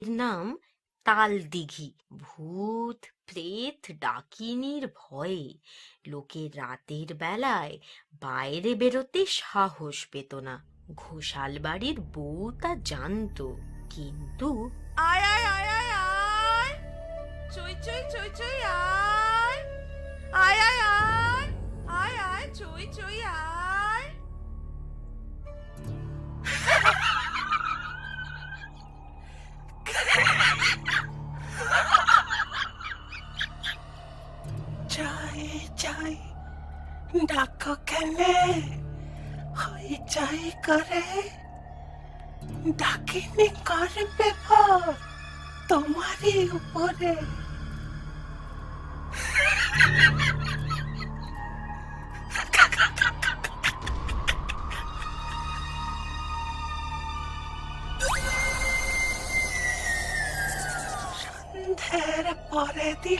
এর নাম তালদিঘি। ভূত, প্রেত, ডাকিনীর ভয়ে লোকে রাতের বেলায় বাইরে বেরোতে সাহস পেত না। ঘোষাল বাড়ির বউ তা জানত, কিন্তু আয় আয় আয় আয় চই চই চই চই, আয়। যাই যাই ডাকো কেন হই যাই করে ডাকিনি করবে তোমারই উপরে সন্ধ্যের পরে দিলে